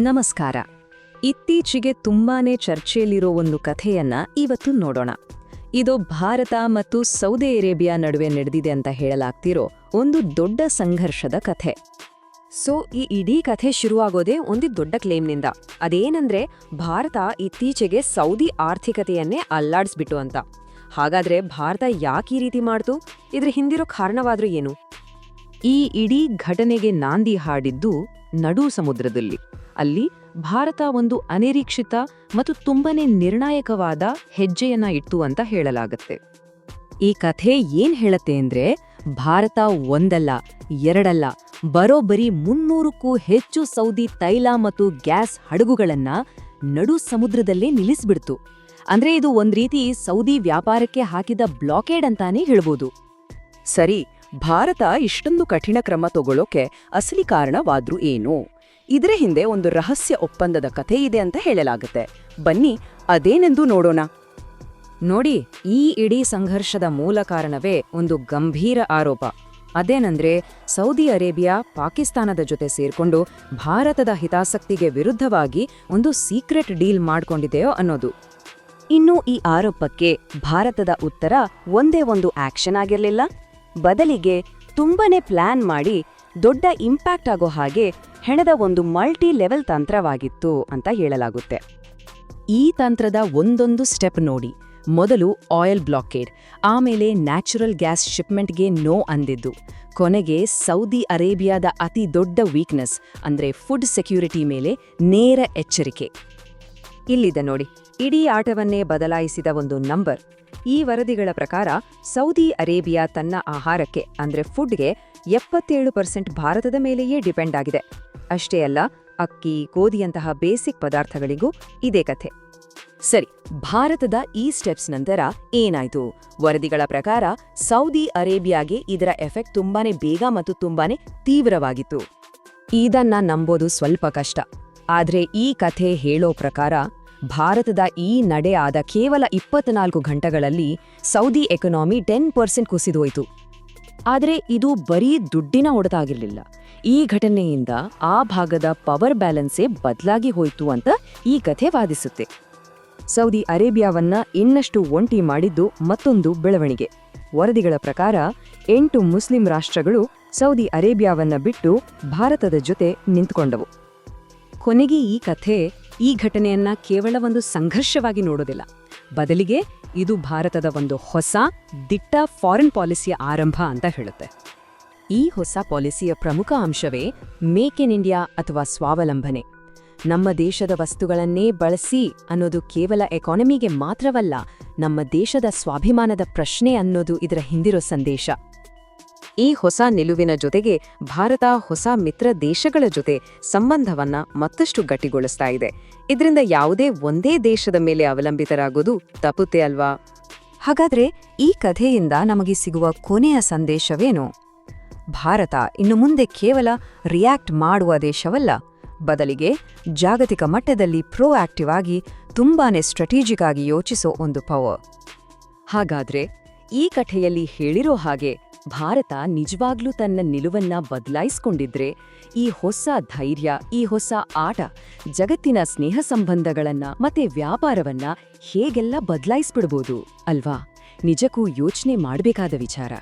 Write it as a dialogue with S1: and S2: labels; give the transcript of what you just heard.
S1: ನಮಸ್ಕಾರ. ಇತ್ತೀಚೆಗೆ ತುಂಬಾನೇ ಚರ್ಚೆಯಲ್ಲಿರೋ ಒಂದು ಕಥೆಯನ್ನ ಇವತ್ತು ನೋಡೋಣ. ಇದು ಭಾರತ ಮತ್ತು ಸೌದಿ ಅರೇಬಿಯಾ ನಡುವೆ ನಡೆದಿದೆ ಅಂತ ಹೇಳಲಾಗ್ತಿರೋ ಒಂದು ದೊಡ್ಡ ಸಂಘರ್ಷದ ಕಥೆ.
S2: ಸೊ, ಈ ಇಡೀ ಕಥೆ ಶುರುವಾಗೋದೇ ಒಂದು ದೊಡ್ಡ ಕ್ಲೇಮ್ನಿಂದ. ಅದೇನಂದ್ರೆ, ಭಾರತ ಇತ್ತೀಚೆಗೆ ಸೌದಿ ಆರ್ಥಿಕತೆಯನ್ನೇ ಅಲ್ಲಾಡಿಸ್ಬಿಟ್ಟು ಅಂತ. ಹಾಗಾದ್ರೆ ಭಾರತ ಯಾಕೆ ಈ ರೀತಿ ಮಾಡ್ತು? ಇದ್ರ ಹಿಂದಿರೋ ಕಾರಣವಾದ್ರೂ ಏನು?
S3: ಈ ಇಡೀ ಘಟನೆಗೆ ನಾಂದಿ ಹಾಡಿದ್ದು ನಡು ಸಮುದ್ರದಲ್ಲಿ. ಅಲ್ಲಿ ಭಾರತ ಒಂದು ಅನಿರೀಕ್ಷಿತ ಮತ್ತು ತುಂಬನೇ ನಿರ್ಣಾಯಕವಾದ ಹೆಜ್ಜೆಯನ್ನ ಇಟ್ಟು ಅಂತ ಹೇಳಲಾಗತ್ತೆ.
S1: ಈ ಕಥೆ ಏನ್ ಹೇಳತ್ತೆ ಅಂದ್ರೆ ಭಾರತ ಒಂದಲ್ಲ, ಎರಡಲ್ಲ ಬರೋಬ್ಬರಿ ಮುನ್ನೂರಕ್ಕೂ ಹೆಚ್ಚು ಸೌದಿ ತೈಲ ಮತ್ತು ಗ್ಯಾಸ್ ಹಡಗುಗಳನ್ನ ನಡು ಸಮುದ್ರದಲ್ಲೇ ನಿಲ್ಲಿಸ್ಬಿಡ್ತು. ಅಂದ್ರೆ ಇದು ಒಂದ್ ರೀತಿ ಸೌದಿ ವ್ಯಾಪಾರಕ್ಕೆ ಹಾಕಿದ ಬ್ಲಾಕೇಡ್ ಅಂತಾನೆ ಹೇಳ್ಬೋದು.
S4: ಸರಿ, ಭಾರತ ಇಷ್ಟೊಂದು ಕಠಿಣ ಕ್ರಮ ತಗೊಳ್ಳೋಕೆ ಅಸಲಿ ಕಾರಣವಾದ್ರೂ ಏನು? ಇದರ ಹಿಂದೆ ಒಂದು ರಹಸ್ಯ ಒಪ್ಪಂದದ ಕಥೆ ಇದೆ ಅಂತ ಹೇಳಲಾಗುತ್ತೆ. ಬನ್ನಿ, ಅದೇನೆಂದು ನೋಡೋಣ.
S1: ನೋಡಿ, ಈ ಇಡೀ ಸಂಘರ್ಷದ ಮೂಲ ಕಾರಣವೇ ಒಂದು ಗಂಭೀರ ಆರೋಪ. ಅದೇನಂದ್ರೆ, ಸೌದಿ ಅರೇಬಿಯಾ ಪಾಕಿಸ್ತಾನದ ಜೊತೆ ಸೇರ್ಕೊಂಡು ಭಾರತದ ಹಿತಾಸಕ್ತಿಗೆ ವಿರುದ್ಧವಾಗಿ ಒಂದು ಸೀಕ್ರೆಟ್ ಡೀಲ್ ಮಾಡ್ಕೊಂಡಿದೆಯೋ ಅನ್ನೋದು.
S4: ಇನ್ನು ಈ ಆರೋಪಕ್ಕೆ ಭಾರತದ ಉತ್ತರ ಒಂದೇ ಒಂದು ಆಕ್ಷನ್ ಆಗಿರಲಿಲ್ಲ. ಬದಲಿಗೆ ತುಂಬನೇ ಪ್ಲಾನ್ ಮಾಡಿ ದೊಡ್ಡ ಇಂಪ್ಯಾಕ್ಟ್ ಆಗೋ ಹಾಗೆ ಹೆಣದ ಒಂದು ಮಲ್ಟಿ ಲೆವೆಲ್ ತಂತ್ರವಾಗಿತ್ತು ಅಂತ ಹೇಳಲಾಗುತ್ತೆ.
S1: ಈ ತಂತ್ರದ ಒಂದೊಂದು ಸ್ಟೆಪ್ ನೋಡಿ. ಮೊದಲು ಆಯಿಲ್ ಬ್ಲಾಕೇಡ್ ಆಮೇಲೆ ನ್ಯಾಚುರಲ್ ಗ್ಯಾಸ್ ಶಿಪ್ಮೆಂಟ್ಗೆ ನೋ ಅಂದಿದ್ದು. ಕೊನೆಗೆ ಸೌದಿ ಅರೇಬಿಯಾದ ಅತಿ ದೊಡ್ಡ ವೀಕ್ನೆಸ್ ಅಂದ್ರೆ ಫುಡ್ ಸೆಕ್ಯೂರಿಟಿ ಮೇಲೆ ನೇರ ಎಚ್ಚರಿಕೆ.
S2: ಇಲ್ಲಿದೆ ನೋಡಿ. ಇಡೀ ಆಟವನ್ನೇ ಬದಲಾಯಿಸಿದ ಒಂದು ನಂಬರ್ ಈ ವರದಿಗಳ ಪ್ರಕಾರ ಸೌದಿ ಅರೇಬಿಯಾ ತನ್ನ ಆಹಾರಕ್ಕೆ, ಅಂದ್ರೆ ಫುಡ್ಗೆ ಎಪ್ಪತ್ತೇಳು ಪರ್ಸೆಂಟ್ ಭಾರತದ ಮೇಲೆಯೇ ಡಿಪೆಂಡ್ ಆಗಿದೆ. ಅಷ್ಟೇ ಅಲ್ಲ, ಅಕ್ಕಿ, ಗೋಧಿಯಂತಹ ಬೇಸಿಕ್ ಪದಾರ್ಥಗಳಿಗೂ ಇದೇ ಕಥೆ.
S1: ಸರಿ, ಭಾರತದ ಈ ಸ್ಟೆಪ್ಸ್ ನಂತರ ಏನಾಯ್ತು? ವರದಿಗಳ ಪ್ರಕಾರ ಸೌದಿ ಅರೇಬಿಯಾಗೆ ಇದರ ಎಫೆಕ್ಟ್ ತುಂಬಾನೇ ಬೇಗ ಮತ್ತು ತುಂಬಾನೇ ತೀವ್ರವಾಗಿತ್ತು. ಇದನ್ನ ನಂಬೋದು ಸ್ವಲ್ಪ ಕಷ್ಟ. ಆದ್ರೆ ಈ ಕಥೆ ಹೇಳೋ ಪ್ರಕಾರ ಭಾರತದ ಈ ನಡೆ ಆದ ಕೇವಲ ಇಪ್ಪತ್ನಾಲ್ಕು ಗಂಟೆಗಳಲ್ಲಿ ಸೌದಿ ಎಕನಾಮಿ ಟೆನ್ ಪರ್ಸೆಂಟ್ ಕುಸಿದೋಯ್ತು ಆದ್ರೆ ಇದು ಬರೀ ದುಡ್ಡಿನ ಹೊಡೆತಾಗಿರ್ಲಿಲ್ಲ ಈ ಘಟನೆಯಿಂದ ಆ ಭಾಗದ ಪವರ್ ಬ್ಯಾಲೆನ್ಸೇ ಬದಲಾಗಿ ಹೋಯಿತು ಅಂತ ಈ ಕಥೆ ವಾದಿಸುತ್ತೆ. ಸೌದಿ ಅರೇಬಿಯಾವನ್ನ ಇನ್ನಷ್ಟು ಒಂಟಿ ಮಾಡಿದ್ದು ಮತ್ತೊಂದು ಬೆಳವಣಿಗೆ. ವರದಿಗಳ ಪ್ರಕಾರ, ಎಂಟು ಮುಸ್ಲಿಂ ರಾಷ್ಟ್ರಗಳು ಸೌದಿ ಅರೇಬಿಯಾವನ್ನ ಬಿಟ್ಟು ಭಾರತದ ಜೊತೆ ನಿಂತುಕೊಂಡವು. ಕೊನೆಗೆ ಈ ಕಥೆ ಈ ಘಟನೆಯನ್ನ ಕೇವಲ ಒಂದು ಸಂಘರ್ಷವಾಗಿ ನೋಡೋದಿಲ್ಲ. ಬದಲಿಗೆ ಇದು ಭಾರತದ ಒಂದು ಹೊಸ, ದಿಟ್ಟ ಫಾರಿನ್ ಪಾಲಿಸಿಯ ಆರಂಭ ಅಂತ ಹೇಳುತ್ತೆ. ಈ ಹೊಸ ಪಾಲಿಸಿಯ ಪ್ರಮುಖ ಅಂಶವೇ ಮೇಕ್ ಇನ್ ಇಂಡಿಯಾ ಅಥವಾ ಸ್ವಾವಲಂಬನೆ. ನಮ್ಮ ದೇಶದ ವಸ್ತುಗಳನ್ನೇ ಬಳಸಿ ಅನ್ನೋದು ಕೇವಲ ಎಕಾನಮಿಗೆ ಮಾತ್ರವಲ್ಲ, ನಮ್ಮ ದೇಶದ ಸ್ವಾಭಿಮಾನದ ಪ್ರಶ್ನೆ ಅನ್ನೋದು ಇದರ ಹಿಂದಿರೋ ಸಂದೇಶ. ಈ ಹೊಸ ನಿಲುವಿನ ಜೊತೆಗೆ ಭಾರತ ಹೊಸ ಮಿತ್ರ ದೇಶಗಳ ಜೊತೆ ಸಂಬಂಧವನ್ನ ಮತ್ತಷ್ಟು ಗಟ್ಟಿಗೊಳಿಸ್ತಾ ಇದೆ. ಇದರಿಂದ ಯಾವುದೇ ಒಂದೇ ದೇಶದ ಮೇಲೆ ಅವಲಂಬಿತರಾಗೋದು ತಪ್ಪುತ್ತೆ ಅಲ್ವಾ? ಹಾಗಾದ್ರೆ ಈ ಕಥೆಯಿಂದ ನಮಗೆ ಸಿಗುವ ಕೊನೆಯ ಸಂದೇಶವೇನು? ಭಾರತ ಇನ್ನು ಮುಂದೆ ಕೇವಲ ರಿಯಾಕ್ಟ್ ಮಾಡುವ ದೇಶವಲ್ಲ. ಬದಲಿಗೆ ಜಾಗತಿಕ ಮಟ್ಟದಲ್ಲಿ ಪ್ರೋಆಕ್ಟಿವ್ ಆಗಿ ತುಂಬಾನೇ ಸ್ಟ್ರಾಟಜಿಕ್ ಆಗಿ ಯೋಚಿಸೋ ಒಂದು ಪವರ್ ಹಾಗಾದ್ರೆ ಈ ಕಥೆಯಲ್ಲಿ ಹೇಳಿರೋ ಹಾಗೆ ಭಾರತ ನಿಜವಾಗ್ಲೂ ತನ್ನ ನಿಲುವನ್ನ ಬದಲಾಯಿಸ್ಕೊಂಡಿದ್ರೆ ಈ ಹೊಸ ಧೈರ್ಯ, ಈ ಹೊಸ ಆಟ ಜಗತ್ತಿನ ಸ್ನೇಹ ಸಂಬಂಧಗಳನ್ನ ಮತ್ತೆ ವ್ಯಾಪಾರವನ್ನ ಹೇಗೆಲ್ಲ ಬದಲಾಯಿಸ್ಬಿಡ್ಬೋದು ಅಲ್ವಾ? ನಿಜಕ್ಕೂ ಯೋಚನೆ ಮಾಡಬೇಕಾದ ವಿಚಾರ.